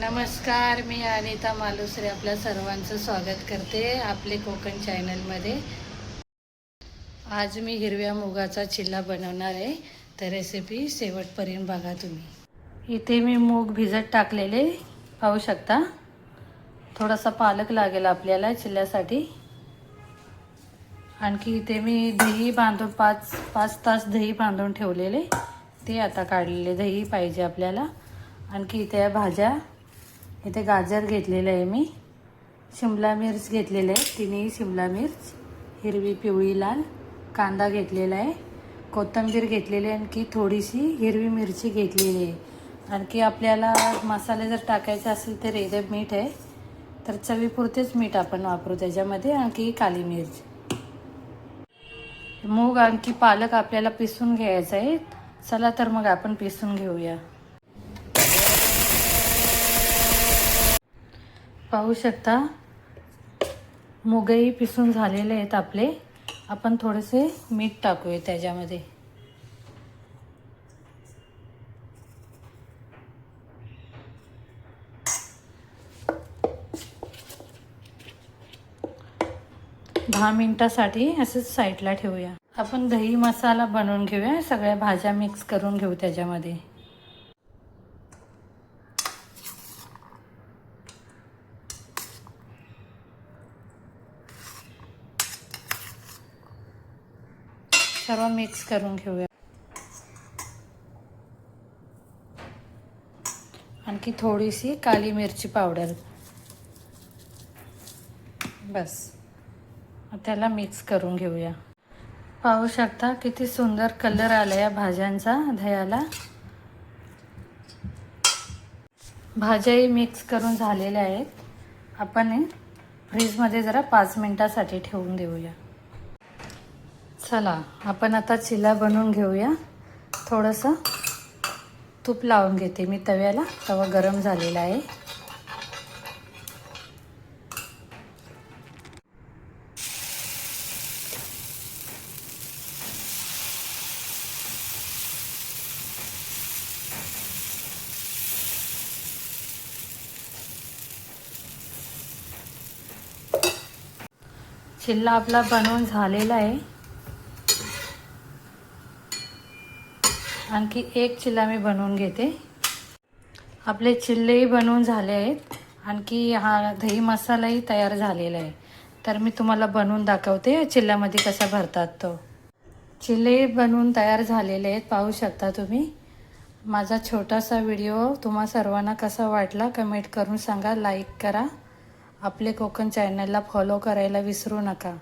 नमस्कार मी अनिता मालुसरे आपल्या सर्वांचं स्वागत करते आपले कोकण चॅनलमध्ये. आज मी हिरव्या मुगाचा चिल्ला बनवणार आहे. तर रेसिपी शेवटपर्यंत बघा तुम्ही. इथे मी मूग भिजत टाकलेले पाहू शकता? थोडासा पालक लागेल आपल्याला चिल्ल्यासाठी. आणखी इथे मी दही बांधून पाच पाच तास दही बांधून ठेवलेले. ते आता काढलेले दही पाहिजे आपल्याला. आणखी इथे भाज्या इथे गाजर घेतलेलं आहे मी. शिमला मिर्च घेतलेलं आहे तिन्ही शिमला मिर्च. हिरवी पिवळी लाल. कांदा घेतलेला आहे. कोथिंबीर घेतलेली आहे आणखी थोडीशी. हिरवी मिरची घेतलेली आहे. आणखी आपल्याला मसाले जर टाकायचे असेल तर इथे मीठ आहे तर चवीपुरतेच मीठ आपण वापरू त्याच्यामध्ये. आणखी काली मिरची. मूग आणखी पालक आपल्याला पिसून घ्यायचं आहे. चला तर मग आपण पिसून घेऊया. पाहू शकता. मुगही पिसून झालेले आहेत आपले. आपण थोडेसे मीठ टाकूया त्याच्यामध्ये. दहा मिनिटासाठी असंच साईडला ठेवूया. आपण दही मसाला बनवून घेऊया. सगळ्या भाज्या मिक्स करून घेऊ त्याच्यामध्ये. सर्व मिक्स करून घेऊया. आणखी थोडीशी काली मिरची पावडर बस. त्याला मिक्स करून घेऊया. पाहू शकता किती सुंदर कलर आला या भाज्यांचा दह्याला. भाज्याही मिक्स करून झालेल्या आहेत. आपण फ्रीजमध्ये जरा पाच मिनटासाठी ठेवून देऊया. चला आपण आता चिला बनवून घेऊया. थोडंसं तूप लावून घेते मी तव्याला तवा गरम झालेला आहे. चिल्ला आपला बनवून झालेला आहे. आणखी एक चिल्ला मी बनवून घेते. आपले चिल्लेही बनवून झाले आहेत. आणखी हा दही मसालाही तयार झालेला आहे. तर मी तुम्हाला बनवून दाखवते. चिल्ल्यामध्ये कसा भरतात तो. चिल्ले बनवून तयार झालेले आहेत. पाहू शकता तुम्ही. माझा छोटासा व्हिडिओ तुम्हा सर्वांना कसा वाटला कमेंट करून सांगा. लाईक करा. आपले कोकण चॅनलला फॉलो करायला विसरू नका.